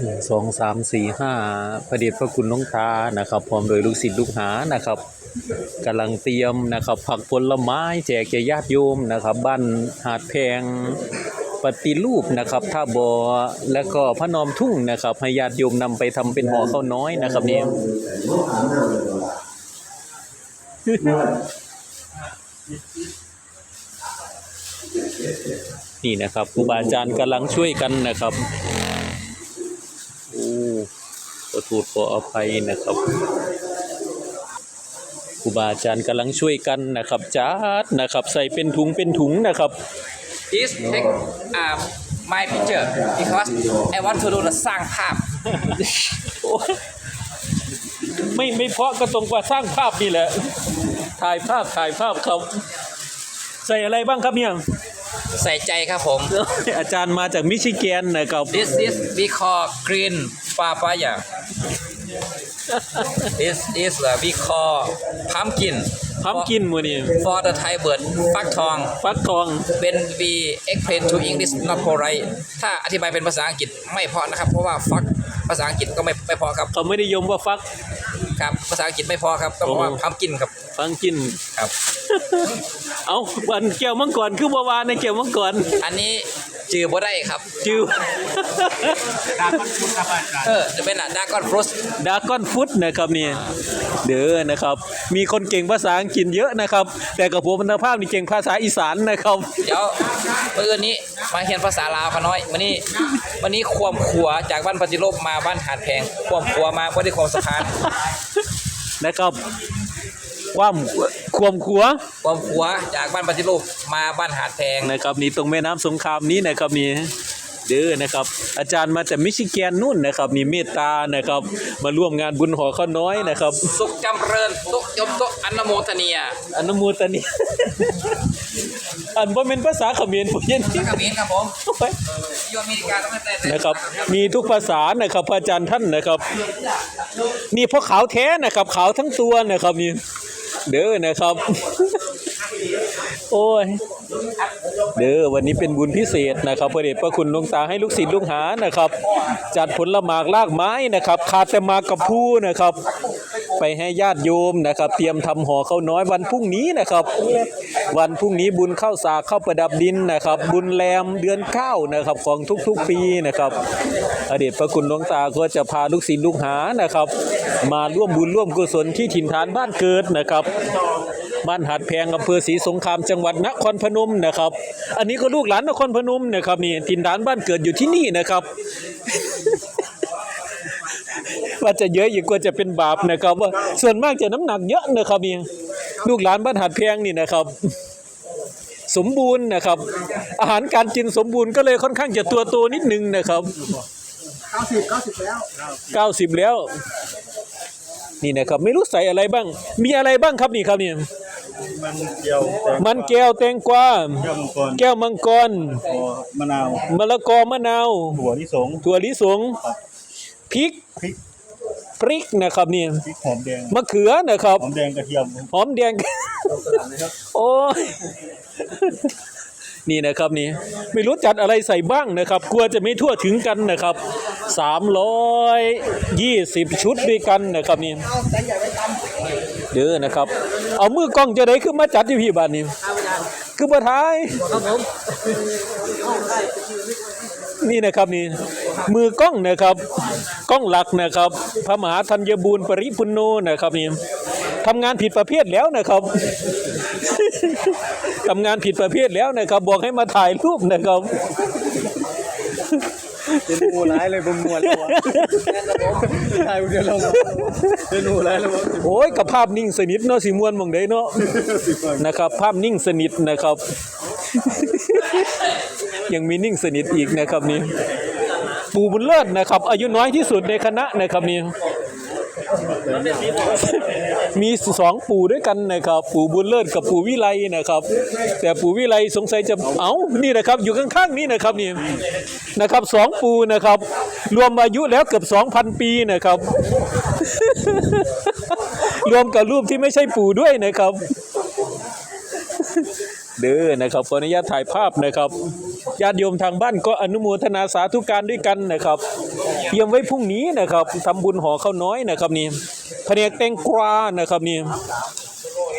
หนึ่งสองสามสี่ห้าพระเดชพระคุณหลวงตานะครับ พร้อมโดยลูกศิษย์ลูกหานะครับกำลังเตรียมนะครับ ผักผลไม้แจกแก่ญาติโยมนะครับ บ้านหาดแพงปฏิรูปนะครับท่าบอและก็พระนอมทุ่งนะครับให้ญาติโยมนำไปทำเป็นห่อข้าวน้อยนะครับเนี่ยนี่นะครับครูบาอาจารย์กำลังช่วยกันนะครับ ขอโทษขออภัยนะครับครูบาอาจารย์กำลังช่วยกันนะครับจัดนะครับใส่เป็นถุงเป็นถุงนะครับ Please take uh, my picture because I want to do the สร้างภาพโอ้ยไม่ไม่เพราะก็ตรงกว่าสร้างภาพนี่แหละ ถ่ายภาพถ่ายภาพครับ ใส่อะไรบ้างครับเนี่ย ใส่ใจครับผม อาจารย์มาจากมิชิแกนนะครับ This is we call green papaya This is uh, we call pumpkin พัมกินมือนี่ for the Thai bird ฟักทอง ฟักทอง when we explain to English not polite ถ้าอธิบายเป็นภาษาอังกฤษไม่เพอนะครับ เพราะว่าฟักภาษาอังกฤษก็ไม่ไม่เพอครับเขาไม่ได้ยมว่าฟัก ครับภาษาอังกฤษไม่เพอครับต้องบอกว่าโอ้ pumpkin ครับฟังกิน ครับ เอาวันแก้วมังกรคือบัววานในแก้วมังกร อันนี้ จือบ่ได้ครับจิวเออจะเป็นอะดากอนฟรุสดากอนฟุตนะครับนี่เด้อนะครับ มีคนเก่งภาษาอังกฤษเยอะนะครับ แต่กับผมมันภาพนี่เก่งภาษาอีสานนะครับ เดี๋ยวเมื่อคืนนี้มาเรียนภาษาลาวขาน้อยวันนี้วันนี้ความขัวจากบ้านปฏิโลกมาบ้านหาดแพงความขัวมาบ่ได้ความสะพานนะครับ ความความขัวความขัวจากบ้านปฏิโลกมาบ้านหาดแพงนะครับนี่ตรงแม่น้ำสงครามนี้นะครับนี่เด้อนะครับ อาจารย์มาจากมิชิแกนนู่นนะครับนี่เมตตานะครับ มาร่วมงานบุญหอข้าวน้อยนะครับสุขจำเริญตุยมตุอนโมทเนียอนุโมทนีอันว่าเป็นภาษาเขมรผมยันสักกะเบนครับผมไปอยู่อเมริกาต้องไม่แต่นะครับ มีทุกภาษานะครับพระอาจารย์ท่านนะครับ นี่พวกขาวแท้นะครับขาวทั้งตัวนะครับนี่ เด้อนะครับ โอ้ย เด้อวันนี้เป็นบุญพิเศษนะครับพระเดชพระคุณหลวงตาให้ลูกศิษย์ลูกหานะครับ จัดผลละหมากลากไม้นะครับขาดแต่มากกับผู้นะครับ ไปให้ญาติโยมนะครับ เตรียมทำห่อข้าวน้อยวันพรุ่งนี้นะครับ วันพรุ่งนี้บุญเข้าสากเข้าประดับดินนะครับ บุญแรมเดือนเก้านะครับของทุกๆปีนะครับอเดชพระคุณหลวงตาก็จะพาลูกศิษย์ลูกหานะครับ มาร่วมบุญร่วมกุศลที่ถิ่นฐานบ้านเกิดนะครับบ้านหัดแพงอำเภอศรีสงครามจังหวัดนครพนมนะครับ อันนี้ก็ลูกหลานนครพนมนะครับนี่ถิ่นฐานบ้านเกิดอยู่ที่นี่นะครับว่าจะเยอะยิ่งกว่าจะเป็นบาปนะครับว่าส่วนมากจะน้ำหนักเยอะนะครับเนี่ย ลูกหลานบ้านหัดแพงนี่นะครับ สมบูรณ์นะครับ อาหารการกินสมบูรณ์ก็เลยค่อนข้างจะตัวโตนิดนึงนะครับเก้าสิบเก้าสิบแล้วเก้าสิบแล้ว นี่นะครับ ไม่รู้ใส่อะไรบ้าง มีอะไรบ้างครับนี่ครับนี่มันเจียวแตงมันแก้วแตงกวาแก้วมังกรแก้วมังกรพอมะนาวมะละกอมะนาวถั่วลิสงถั่วลิสงพริกพริก พริกนะครับนี่พริกหอมแดงมะเขือนะครับหอมแดงกระเทียมหอมแดงโอ้ยนี่นะครับนี่ไม่รู้จัดอะไรใส่บ้างนะครับกลัวจะไม่ทั่วถึงกันนะครับสามร้อยยี่สิบชุดด้วยกันนะครับนี่เด้อนะครับ เอามือกล้องจะได้ขึ้นมาจัดที่พี่บ้านนี่คือมาท้ายนี่นะครับนี่ มือกล้องนะครับกล้องหลักนะครับ พระมหาธัญบูรณ์ปริพุนโนนะครับนี่ทำงานผิดประเภทแล้วนะครับทำงานผิดประเภทแล้วนะครับ บอกให้มาถ่ายรูปนะครับเป็นหมูร้ายเลยบนมวนเลยวะใช่เดียวเราเป็นหมูร้ายเลยวะโอ้ยกับภาพนิ่งสนิทเนาะสีมวนหมองใดเนาะนะครับ ภาพนิ่งสนิทนะครับ ยังมีนิ่งสนิทอีกนะครับนี่ ปู่บุญเลิศนะครับ อายุน้อยที่สุดในคณะนะครับนี่มีสองปู่ด้วยกันนะครับ ปู่บุญเลิศกับปู่วิไลนะครับ แต่ปู่วิไลสงสัยจะเอ้านี่นะครับ อยู่ข้างๆนี่นะครับนี่นะครับสองปู่นะครับ รวมอายุแล้วเกือบสองพันปีนะครับ รวมกับรูปที่ไม่ใช่ปู่ด้วยนะครับ เด้อนะครับขออนุญาตถ่ายภาพนะครับ ญาติโยมทางบ้านก็อนุโมทนาสาธุการด้วยกันนะครับเตรียมไว้พรุ่งนี้นะครับทำบุญห่อข้าวน้อยนะครับนี่แผนกแตงกวานะครับนี่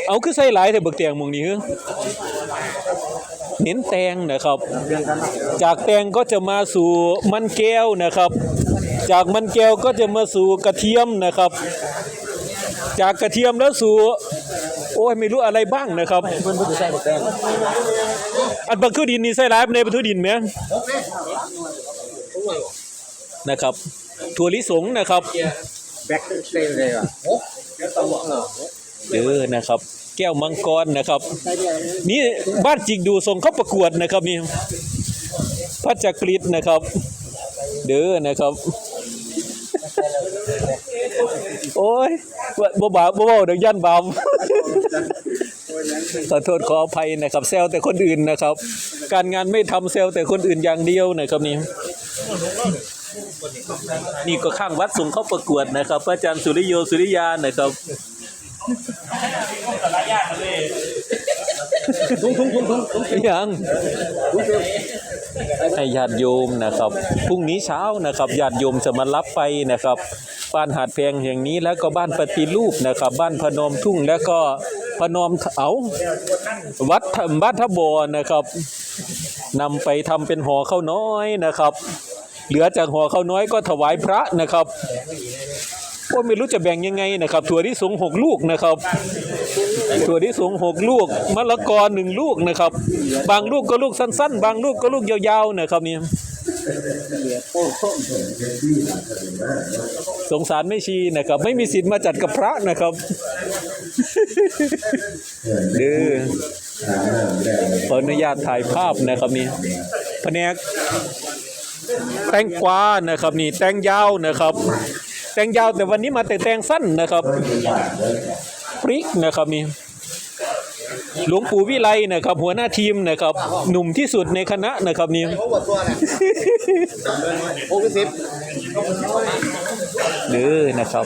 เอาคือใส่หลายแต่บักแตงมองนี้เฮ้อเน้นแตงนะครับ จากแตงก็จะมาสู่มันแก้วนะครับ จากมันแก้วก็จะมาสู่กระเทียมนะครับ จากกระเทียมแล้วสู่โอ้ยไม่รู้อะไรบ้างนะครับ อันบักคือดินนี่ใส่หลายในบักคือดินไหมนะครับถั่วลิสงนะครับแบ็คเต้นเลยอะเออนะครับ แก้วมังกรนะครับ นี่บ้านจิกดูส่งเข้าประกวดนะครับนี่พระจักรีนะครับ เด้อนะครับ โอ้ยบ่บ่บาบ่เว้าเดี๋ยวย่านบาป ขอโทษขออภัยนะครับแซวแต่คนอื่นนะครับ การงานไม่ทำแซวแต่คนอื่นอย่างเดียวนะครับนี่นี่ก็ข้างวัดส่งเข้าประกวดนะครับพระอาจารย์สุริโยสุริยานะครับยังให้ญาติโยมนะครับพรุ่งนี้เช้านะครับญาติโยมจะมารับไปนะครับ บ้านหาดแพงแห่งนี้แล้วก็บ้านปฏิรูปนะครับ บ้านพนมทุ่งแล้วก็ พนมเอาวัดบ้านทบอนะครับนำไปทำเป็นหอข้าวน้อยนะครับ เหลือจากหอข้าวน้อยก็ถวายพระนะครับว่าไม่รู้จะแบ่งยังไงนะครับ ถั่วที่สูงหกลูกนะครับ ถั่วที่สูงหกลูกมะละกอหนึ่งลูกนะครับ บางลูกก็ลูกสั้น ๆ บางลูกก็ลูกยาวๆนะครับนี่สงสารไม่ชีนะครับ ไม่มีสิทธิ์มาจัดกับพระนะครับ ด้อขออนุญาตถ่ายภาพนะครับนี่แผนกแตงกวานะครับ นี่แตงยาวนะครับ แตงยาวแต่วันนี้มาแต่แตงสั้นนะครับพริกนะครับนี่หลวงปู่วิไลนะครับ หัวหน้าทีมนะครับ หนุ่มที่สุดในคณะนะครับนี่โอ้ยสิบเด้อนะครับ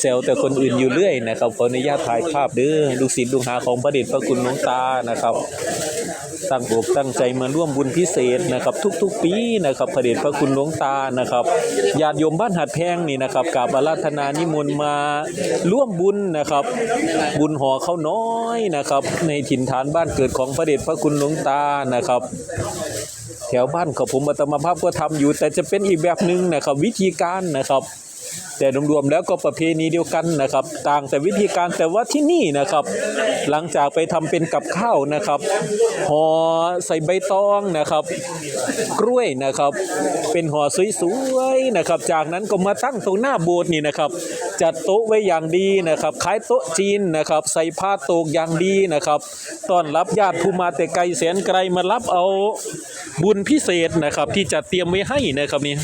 เซลแต่คนอื่นอยู่เรื่อยนะครับขออนุญาตถ่ายภาพเด้อลูกศิษย์ลูกหาของพระเดชพระคุณหลวงตานะครับตั้งอกตั้งใจมาร่วมบุญพิเศษนะครับ ทุก ๆ ปีนะครับพระเดชพระคุณหลวงตานะครับญาติโยมบ้านหัดแพงนี่นะครับกราบอาราธนานิมนต์มาร่วมบุญนะครับ บุญห่อข้าวน้อยนะครับ ในถิ่นฐานบ้านเกิดของพระเดชพระคุณหลวงตานะครับแถวบ้านของผมอัตมาภาพก็ทำอยู่ แต่จะเป็นอีกแบบหนึ่งนะครับ วิธีการนะครับ แต่รวมๆแล้วก็ประเพณีเดียวกันนะครับ ต่างแต่วิธีการแต่ว่าที่นี่นะครับ หลังจากไปทำเป็นกับข้าวนะครับห่อใส่ใบตองนะครับ กล้วยนะครับ เป็นห่อสวยๆนะครับ จากนั้นก็มาตั้งตรงหน้าโบสถ์นี่นะครับจัดโต๊ะไว้อย่างดีนะครับคล้ายโต๊ะจีนนะครับ ใส่ผ้าโตกอย่างดีนะครับต้อนรับญาติผู้มาแต่ไกลแสนไกลมารับเอาบุญพิเศษนะครับ ที่จัดเตรียมไว้ให้นะครับนี่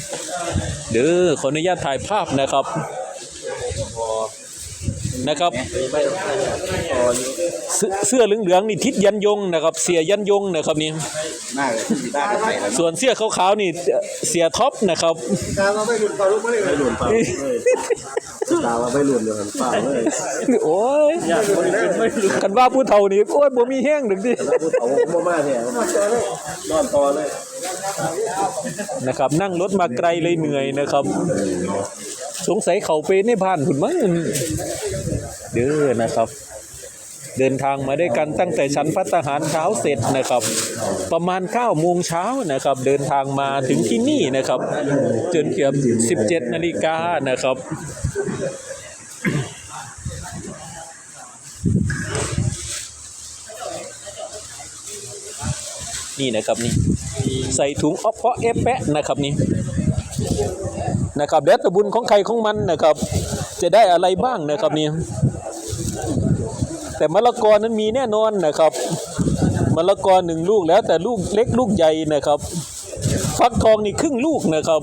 เด้อขออนุญาตถ่ายภาพนะครับนะครับเสื้อเสื้อเหลืองๆนี่ทิศยันยงนะครับ เสียยันยงนะครับนี่มากเลยที่บ้านใส่แล้วส่วนเสื้อขาวๆนี่เสียท็อปนะครับตาเราไม่หลุดเปล่าลูกไม่หลุดเปล่าเลยตาเราไม่หลุดเลยเปล่าเลยโอ้ยกันว่าผู้เฒ่านี่โอ้ยบ่มีแห้งดึกดิแล้วพูดเอาผมมาเนี่ยนอนต่อเลย นะครับ นั่งรถมาไกลเลยเหนื่อยนะครับ สงสัยเขาไปในบ้านหุ่นมั้งเด้อนะครับ เดินทางมาด้วยกันตั้งแต่ชั้นพัตตาหารเช้าเสร็จนะครับ ประมาณ9โมงเช้านะครับ เดินทางมาถึงที่นี่นะครับ จนเกือบ17นาฬิกานะครับ นี่นะครับนี่ใส่ถุงอ๊อปเพาะเอฟแปะนะครับนี่นะครับแล้วแต่บุญของใครของมันนะครับ จะได้อะไรบ้างนะครับนี่แต่มะละกอนั้นมีแน่นอนนะครับมะละกอหนึ่งลูกแล้วแต่ลูกเล็กลูกใหญ่นะครับ ฟักทองนี่ครึ่งลูกนะครับ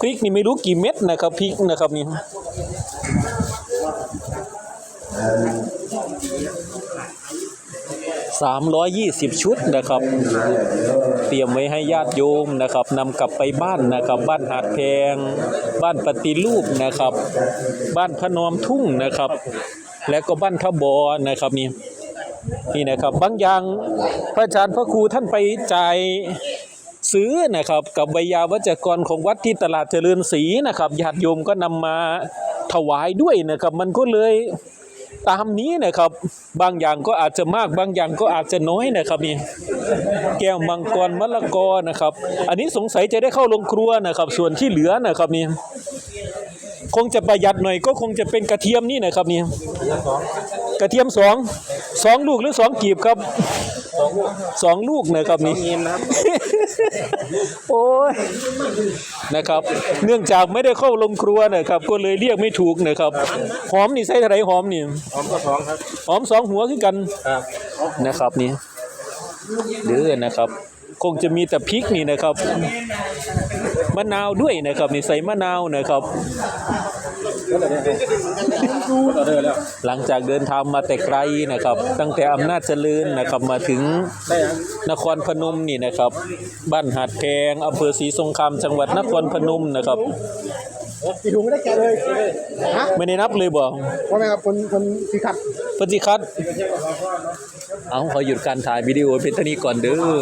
พริกนี่ไม่รู้กี่เม็ดนะครับพริกนะครับนี่ สามร้อยยี่สิบชุดนะครับ เตรียมไว้ให้ญาติโยมนะครับนำกลับไปบ้านนะครับ บ้านหาดแพง บ้านปฏิรูปนะครับ บ้านพระนอมทุ่งนะครับ และก็บ้านทบอนะครับนี่นี่นะครับบางอย่างพระอาจารย์พระครูท่านไปจ่ายซื้อนะครับกับวิยาวัจกรของวัดที่ตลาดเจริญศรีนะครับญาติโยมก็นำมาถวายด้วยนะครับ มันก็เลย ตามนี้นะครับบางอย่างก็อาจจะมากบางอย่างก็อาจจะน้อยนะครับนี่แก้วมังกรมะละกอนะครับ อันนี้สงสัยจะได้เข้าโรงครัวนะครับ ส่วนที่เหลือนะครับนี่คงจะประหยัดหน่อยก็คงจะเป็นกระเทียมนี่นะครับนี่กระเทียมสองสองลูกหรือสองกีบครับสองลูกนะครับนี่ โอ้ยนะครับ เนื่องจากไม่ได้เข้าลงครัวนะครับ ก็เลยเรียกไม่ถูกนะครับ หอมนี่ใส่เท่าไหรหอมนี่พร้อมก็สองครับ หอมสองหัวคือกันครับนะครับนี่เด้อนะครับ คงจะมีแต่พริกนี่นะครับ มะนาวด้วยนะครับ นี่ใส่มะนาวนะครับก็เดี๋ยวนี้ก็เดินแล้ว หลังจากเดินทางมาแต่ไกลนะครับ ตั้งแต่อำนาจเจริญนะครับมาถึงได้ยังนครพนมนี่นะครับ บ้านหาดแพงอำเภอศรีสงครามจังหวัดนครพนมนะครับกี่ถุงไม่ได้แกะเลยฮะไม่ได้นับเลยบ่ว่าไงครับคนคนที่ขัดปฏิคัดเอาขอหยุดการถ่ายวิดีโอเพียงเท่านี้ก่อนเด้อ